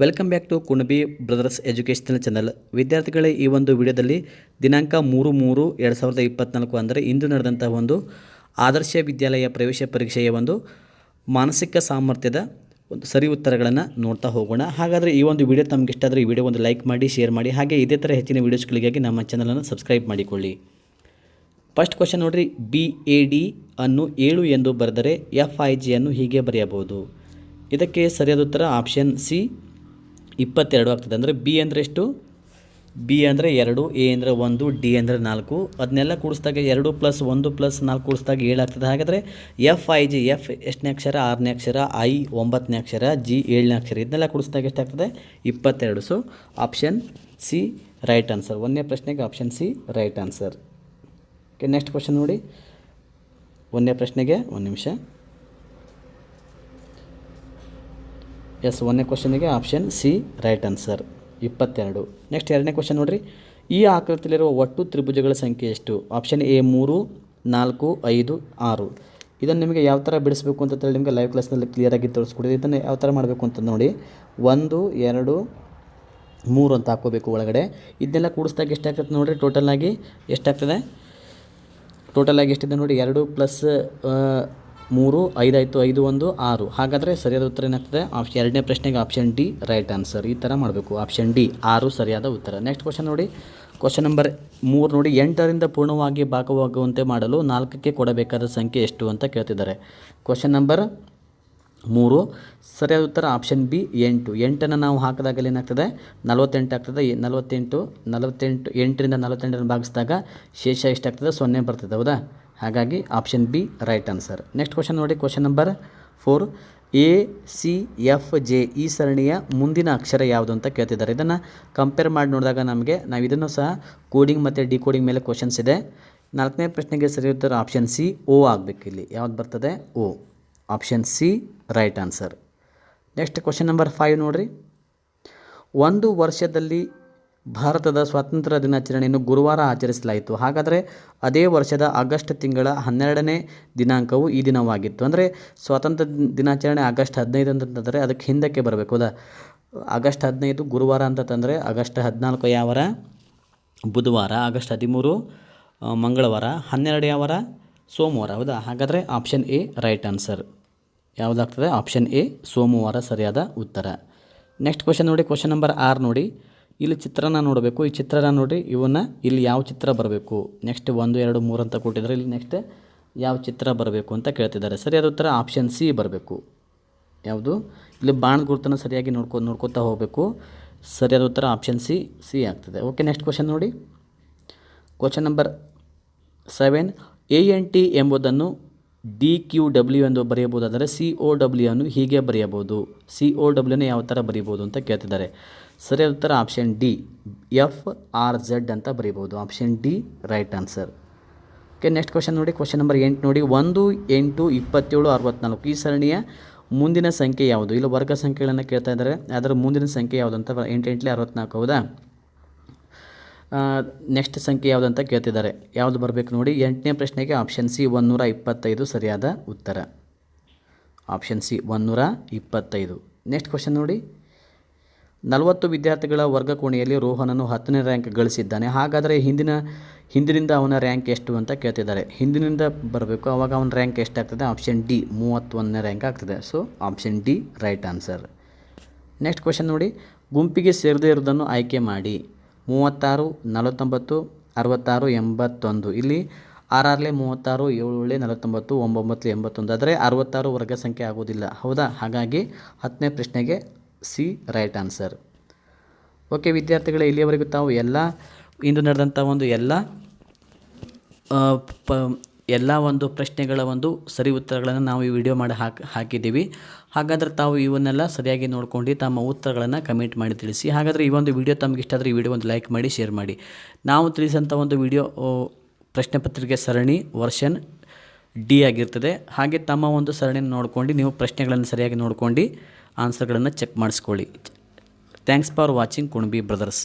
Welcome back to Kunabi brothers educational channel ವಿದ್ಯಾರ್ಥಿಗಳೇ, ಈ ಒಂದು ವಿಡಿಯೋದಲ್ಲಿ ದಿನಾಂಕ ಮೂರು ಮೂರು ಎರಡು ಸಾವಿರದ ಇಪ್ಪತ್ತ್ನಾಲ್ಕು ಅಂದರೆ ಇಂದು ನಡೆದಂಥ ಒಂದು ಆದರ್ಶ ವಿದ್ಯಾಲಯ ಪ್ರವೇಶ ಪರೀಕ್ಷೆಯ ಒಂದು ಮಾನಸಿಕ ಸಾಮರ್ಥ್ಯದ ಒಂದು ಸರಿ ಉತ್ತರಗಳನ್ನು ನೋಡ್ತಾ ಹೋಗೋಣ. ಹಾಗಾದರೆ ಈ ಒಂದು ವಿಡಿಯೋ ತಮಗೆ ಇಷ್ಟ ಆದರೆ ಈ ವಿಡಿಯೋ ಒಂದು ಲೈಕ್ ಮಾಡಿ, ಶೇರ್ ಮಾಡಿ, ಹಾಗೆ ಇದೇ ಥರ ಹೆಚ್ಚಿನ ವೀಡಿಯೋಸ್ಗಳಿಗಾಗಿ ನಮ್ಮ ಚಾನಲನ್ನು ಸಬ್ಸ್ಕ್ರೈಬ್ ಮಾಡಿಕೊಳ್ಳಿ. ಫಸ್ಟ್ ಕ್ವಶನ್ ನೋಡಿರಿ ಬಿ ಎ ಡಿ ಅನ್ನು ಏಳು ಎಂದು ಬರೆದರೆ ಎಫ್ ಐ ಜಿಯನ್ನು ಹೀಗೆ ಬರೆಯಬಹುದು. ಇದಕ್ಕೆ ಸರಿಯಾದ ಉತ್ತರ ಆಪ್ಷನ್ ಸಿ ಇಪ್ಪತ್ತೆರಡು ಆಗ್ತದೆ ಅಂದರೆ ಬಿ ಅಂದರೆ ಎಷ್ಟು? ಬಿ ಅಂದರೆ ಎರಡು ಎ ಅಂದರೆ ಒಂದು ಡಿ ಅಂದರೆ ನಾಲ್ಕು. ಅದನ್ನೆಲ್ಲ ಕೂಡಿಸಿದಾಗ ಎರಡು ಪ್ಲಸ್ ಒಂದು ಪ್ಲಸ್ ನಾಲ್ಕು ಕೂಡಿಸಿದಾಗ ಏಳಾಗ್ತದೆ ಹಾಗಾದರೆ ಎಫ್ ಐ ಜಿ ಎಫ್ ಎಷ್ಟನೇ ಅಕ್ಷರ? ಆರನೇ ಅಕ್ಷರ ಐ ಒಂಬತ್ತನೇ ಅಕ್ಷರ ಜಿ ಏಳನೇ ಅಕ್ಷರ. ಇದನ್ನೆಲ್ಲ ಕೂಡಿಸಿದಾಗ ಎಷ್ಟಾಗ್ತದೆ? ಇಪ್ಪತ್ತೆರಡು. So option C right answer ಒಂದನೇ ಪ್ರಶ್ನೆಗೆ option C right answer okay next question ನೋಡಿ. ಒಂದನೇ ಪ್ರಶ್ನೆಗೆ ಒಂದು ನಿಮಿಷ. ಎಸ್, ಒಂದನೇ ಕ್ವಶನಿಗೆ ಆಪ್ಷನ್ ಸಿ, ರೈಟ್ ಆನ್ಸರ್. ಇಪ್ಪತ್ತೆರಡು. ನೆಕ್ಸ್ಟ್ ಎರಡನೇ ಕ್ವಶನ್ ನೋಡಿರಿ. ಈ ಆಕೃತಿಯಲ್ಲಿರುವ ಒಟ್ಟು ತ್ರಿಭುಜಗಳ ಸಂಖ್ಯೆ ಎಷ್ಟು? ಆಪ್ಷನ್ ಎ ಮೂರು, ನಾಲ್ಕು, ಐದು, ಆರು. ಇದನ್ನು ನಿಮಗೆ ಯಾವ ಥರ ಬಿಡಿಸಬೇಕು ಅಂತ ಹೇಳಿ ನಿಮಗೆ ಲೈವ್ ಕ್ಲಾಸ್ನಲ್ಲಿ ಕ್ಲಿಯರಾಗಿ ತೋರಿಸ್ಕೊಡಿದೆ ಇದನ್ನು ಯಾವ ಥರ ಮಾಡಬೇಕು ಅಂತ ನೋಡಿ. ಒಂದು, ಎರಡು, ಮೂರು ಅಂತ ಹಾಕ್ಕೋಬೇಕು ಒಳಗಡೆ. ಇದನ್ನೆಲ್ಲ ಕೂಡಿಸಿದಾಗ ಎಷ್ಟಾಗ್ತದೆ ನೋಡಿರಿ? ಟೋಟಲಾಗಿ ಎಷ್ಟಾಗ್ತದೆ? ಟೋಟಲಾಗಿ ಎಷ್ಟಿದೆ ನೋಡಿ? ಎರಡು ಪ್ಲಸ್ ಮೂರು ಐದಾಯಿತು ಐದು ಒಂದು, ಆರು. ಹಾಗಾದರೆ ಸರಿಯಾದ ಉತ್ತರ ಏನಾಗ್ತದೆ? ಆಪ್ಷನ್ ಎರಡನೇ ಪ್ರಶ್ನೆಗೆ ಆಪ್ಷನ್ ಡಿ ರೈಟ್ ಆನ್ಸರ್ ಈ ಥರ ಮಾಡಬೇಕು. ಆಪ್ಷನ್ ಡಿ ಆರು ಸರಿಯಾದ ಉತ್ತರ. ನೆಕ್ಸ್ಟ್ ಕ್ವಶನ್ ನೋಡಿ. ಕ್ವಶನ್ ನಂಬರ್ ಮೂರು ನೋಡಿ. ಎಂಟರಿಂದ ಪೂರ್ಣವಾಗಿ ಭಾಗವಾಗುವಂತೆ ಮಾಡಲು ನಾಲ್ಕಕ್ಕೆ ಕೊಡಬೇಕಾದ ಸಂಖ್ಯೆ ಎಷ್ಟು ಅಂತ ಕೇಳ್ತಿದ್ದಾರೆ. ಕ್ವಶನ್ ನಂಬರ್ ಮೂರು. ಸರಿಯಾದ ಉತ್ತರ ಆಪ್ಷನ್ ಬಿ ಎಂಟು. ಎಂಟನ್ನು ನಾವು ಹಾಕಿದಾಗಲೇ ಏನಾಗ್ತದೆ? ನಲವತ್ತೆಂಟು ಆಗ್ತದೆ. ನಲವತ್ತೆಂಟು ನಲವತ್ತೆಂಟು, ಎಂಟರಿಂದ ನಲವತ್ತೆಂಟನ್ನು ಭಾಗಿಸಿದಾಗ ಶೇಷ ಎಷ್ಟಾಗ್ತದೆ? ಸೊನ್ನೆ ಬರ್ತದೆ, ಹೌದಾ? ಹಾಗಾಗಿ option B right answer next question ನೋಡಿ question number four A C F J ಈ ಸರಣಿಯ ಮುಂದಿನ ಅಕ್ಷರ ಯಾವುದು ಅಂತ ಕೇಳ್ತಿದ್ದಾರೆ. ಇದನ್ನು ಕಂಪೇರ್ ಮಾಡಿ ನೋಡಿದಾಗ ನಮಗೆ ನಾವು ಇದನ್ನು ಸಹ ಕೋಡಿಂಗ್ ಮತ್ತು ಡಿಕೋಡಿಂಗ್ ಮೇಲೆ ಕ್ವಶನ್ಸ್ ಇದೆ. ನಾಲ್ಕನೇ ಪ್ರಶ್ನೆಗೆ ಸರಿ ಉತ್ತರ ಆಪ್ಷನ್ ಸಿ ಓ ಆಗಬೇಕು ಇಲ್ಲಿ. ಯಾವ್ದು ಬರ್ತದೆ? ಓ option C right answer next question number five ನೋಡಿರಿ. ಒಂದು ವರ್ಷದಲ್ಲಿ ಭಾರತದ ಸ್ವಾತಂತ್ರ್ಯ ದಿನಾಚರಣೆಯನ್ನು ಗುರುವಾರ ಆಚರಿಸಲಾಯಿತು. ಹಾಗಾದರೆ ಅದೇ ವರ್ಷದ ಆಗಸ್ಟ್ ತಿಂಗಳ ಹನ್ನೆರಡನೇ ದಿನಾಂಕವು ಈ ದಿನವಾಗಿತ್ತು. ಅಂದರೆ ಸ್ವಾತಂತ್ರ್ಯ ದಿನಾಚರಣೆ ಆಗಸ್ಟ್ ಹದಿನೈದು ಅಂತಂದರೆ ಅದಕ್ಕೆ ಹಿಂದಕ್ಕೆ ಬರಬೇಕು. ಹೌದಾ ಆಗಸ್ಟ್ ಹದಿನೈದು ಗುರುವಾರ ಅಂತಂದರೆ ಆಗಸ್ಟ್ ಹದಿನಾಲ್ಕು ಯಾವರ ಬುಧವಾರ. ಆಗಸ್ಟ್ ಹದಿಮೂರು ಮಂಗಳವಾರ. ಹನ್ನೆರಡು ಯಾವರ ಸೋಮವಾರ. ಹೌದಾ? ಹಾಗಾದರೆ ಆಪ್ಷನ್ ಎ ರೈಟ್ ಆನ್ಸರ್. ಯಾವುದಾಗ್ತದೆ? ಆಪ್ಷನ್ ಎ ಸೋಮವಾರ ಸರಿಯಾದ ಉತ್ತರ. ನೆಕ್ಸ್ಟ್ ಕ್ವಶನ್ ನೋಡಿ. ಕ್ವಶನ್ ನಂಬರ್ ಆರು ನೋಡಿ. ಇಲ್ಲಿ ಚಿತ್ರನ ನೋಡಬೇಕು. ಈ ಚಿತ್ರನ ನೋಡಿ ಇವನ್ನ ಇಲ್ಲಿ ಯಾವ ಚಿತ್ರ ಬರಬೇಕು. ನೆಕ್ಸ್ಟ್ ಒಂದು, ಎರಡು, ಮೂರು ಅಂತ ಕೊಟ್ಟಿದ್ದಾರೆ. ಇಲ್ಲಿ ನೆಕ್ಸ್ಟ್ ಯಾವ ಚಿತ್ರ ಬರಬೇಕು ಅಂತ ಕೇಳ್ತಿದ್ದಾರೆ. ಸರಿಯಾದ ಉತ್ತರ ಆಪ್ಷನ್ ಸಿ ಬರಬೇಕು. ಯಾವುದು? ಇಲ್ಲಿ ಬಾಣದ ಗುರುತನ್ನು ಸರಿಯಾಗಿ ನೋಡ್ಕೊ, ನೋಡ್ಕೊತಾ ಹೋಗಬೇಕು. ಸರಿಯಾದ ಉತ್ತರ ಆಪ್ಷನ್ ಸಿ ಸಿ ಆಗ್ತದೆ. ಓಕೆ ನೆಕ್ಸ್ಟ್ ಕ್ವಶನ್ ನೋಡಿ. Question number seven A N T ಎಂಬುದನ್ನು ಡಿ ಕ್ಯೂ ಡಬ್ಲ್ಯೂ ಎಂದು ಬರೆಯಬಹುದಾದರೆ ಸಿ ಒ ಡಬ್ಲ್ಯೂ ಅನ್ನು ಹೀಗೆ ಬರೆಯಬಹುದು. ಸಿ ಒ ಡಬ್ಲ್ಯೂನ ಯಾವ ಥರ ಬರೀಬೋದು ಅಂತ ಕೇಳ್ತಿದ್ದಾರೆ. ಸರಿಯಾದ ಉತ್ತರ option D, F, R, Z ಅಂತ ಬರೀಬೋದು option D, right answer. Okay, next question ನೋಡಿ. ಕ್ವಶನ್ ನಂಬರ್ ಎಂಟು ನೋಡಿ. ಒಂದು, ಎಂಟು, ಇಪ್ಪತ್ತೇಳು ಅರವತ್ನಾಲ್ಕು ಈ ಸರಣಿಯ ಮುಂದಿನ ಸಂಖ್ಯೆ ಯಾವುದು? ಇಲ್ಲಿ, ವರ್ಗ ಸಂಖ್ಯೆಗಳನ್ನು ಕೇಳ್ತಾ ಇದ್ದಾರೆ. ಅದರ ಮುಂದಿನ ಸಂಖ್ಯೆ ಯಾವುದು ಅಂತ ಎಂಟು, ಎಂಟಲೇ ಅರವತ್ನಾಲ್ಕು ಹೌದಾ? ನೆಕ್ಸ್ಟ್ ಸಂಖ್ಯೆ ಯಾವುದು ಅಂತ ಕೇಳ್ತಿದ್ದಾರೆ. ಯಾವುದು ಬರಬೇಕು ನೋಡಿ, ಎಂಟನೇ ಪ್ರಶ್ನೆಗೆ ಆಪ್ಷನ್ ಸಿ ಒನ್ನೂರ ಇಪ್ಪತ್ತೈದು ಸರಿಯಾದ ಉತ್ತರ. ಆಪ್ಷನ್ ಸಿ ಒನ್ನೂರ ಇಪ್ಪತ್ತೈದು. ನೆಕ್ಸ್ಟ್ ಕ್ವಶನ್ ನೋಡಿ. ನಲವತ್ತು ವಿದ್ಯಾರ್ಥಿಗಳ ವರ್ಗ ಕೋಣೆಯಲ್ಲಿ ರೋಹನನ್ನು ಹತ್ತನೇ ರ್ಯಾಂಕ್ ಗಳಿಸಿದ್ದಾನೆ. ಹಾಗಾದರೆ ಹಿಂದಿನ, ಹಿಂದಿನಿಂದ ಅವನ ರ್ಯಾಂಕ್ ಎಷ್ಟು ಅಂತ ಕೇಳ್ತಿದ್ದಾರೆ. ಹಿಂದಿನಿಂದ ಬರಬೇಕು, ಅವಾಗ ಅವನ ರ್ಯಾಂಕ್ ಎಷ್ಟಾಗ್ತದೆ? ಆಪ್ಷನ್ ಡಿ ಮೂವತ್ತೊಂದನೇ ರ್ಯಾಂಕ್ ಆಗ್ತದೆ. So option D right answer next question ನೋಡಿ. ಗುಂಪಿಗೆ ಸೇರದೇ ಇರೋದನ್ನು ಆಯ್ಕೆ ಮಾಡಿ. ಮೂವತ್ತಾರು, ನಲವತ್ತೊಂಬತ್ತು, ಅರವತ್ತಾರು, ಎಂಬತ್ತೊಂದು. ಇಲ್ಲಿ ಆರಾರಲೆ ಮೂವತ್ತಾರು ಏಳೇಳೆ ನಲವತ್ತೊಂಬತ್ತು ಒಂಬೊಂಬತ್ತು ಎಂಬತ್ತೊಂದು. ಆದರೆ ಅರವತ್ತಾರು ವರ್ಗ ಸಂಖ್ಯೆ ಆಗೋದಿಲ್ಲ ಹೌದಾ? ಹಾಗಾಗಿ ಹತ್ತನೇ ಪ್ರಶ್ನೆಗೆ ಸಿ, ರೈಟ್ ಆನ್ಸರ್. ಓಕೆ, ವಿದ್ಯಾರ್ಥಿಗಳೇ, ಇಲ್ಲಿಯವರೆಗೂ ತಾವು ಎಲ್ಲ, ಇಂದು ನಡೆದಂಥ ಒಂದು ಎಲ್ಲ ಪ ಎಲ್ಲ ಒಂದು ಪ್ರಶ್ನೆಗಳ ಒಂದು ಸರಿ ಉತ್ತರಗಳನ್ನು ನಾವು ಈ ವಿಡಿಯೋ ಮಾಡಿ ಹಾಕಿ, ಹಾಕಿದ್ದೀವಿ. ಹಾಗಾದರೆ ತಾವು ಇವನ್ನೆಲ್ಲ ಸರಿಯಾಗಿ ನೋಡ್ಕೊಂಡು ತಮ್ಮ ಉತ್ತರಗಳನ್ನು ಕಮೆಂಟ್ ಮಾಡಿ ತಿಳಿಸಿ. ಹಾಗಾದರೆ ಈ ಒಂದು ವಿಡಿಯೋ ತಮಗೆ ಇಷ್ಟ ಆದರೆ ಈ ವಿಡಿಯೋ ಒಂದು ಲೈಕ್ ಮಾಡಿ, ಶೇರ್ ಮಾಡಿ. ನಾವು ತಿಳಿಸಂಥ ಒಂದು ವಿಡಿಯೋ ಪ್ರಶ್ನೆ ಪತ್ರಿಕೆ ಸರಣಿ ವರ್ಷನ್ ಡಿ ಆಗಿರ್ತದೆ. ಹಾಗೆ ತಮ್ಮ ಒಂದು ಸರಣಿಯನ್ನು ನೋಡ್ಕೊಂಡು, ನೀವು ಪ್ರಶ್ನೆಗಳನ್ನು ಸರಿಯಾಗಿ ನೋಡ್ಕೊಂಡು, ಆನ್ಸರ್ಗಳನ್ನು ಚೆಕ್ ಮಾಡಿಸ್ಕೊಳ್ಳಿ. Thanks for watching Kunabi brothers.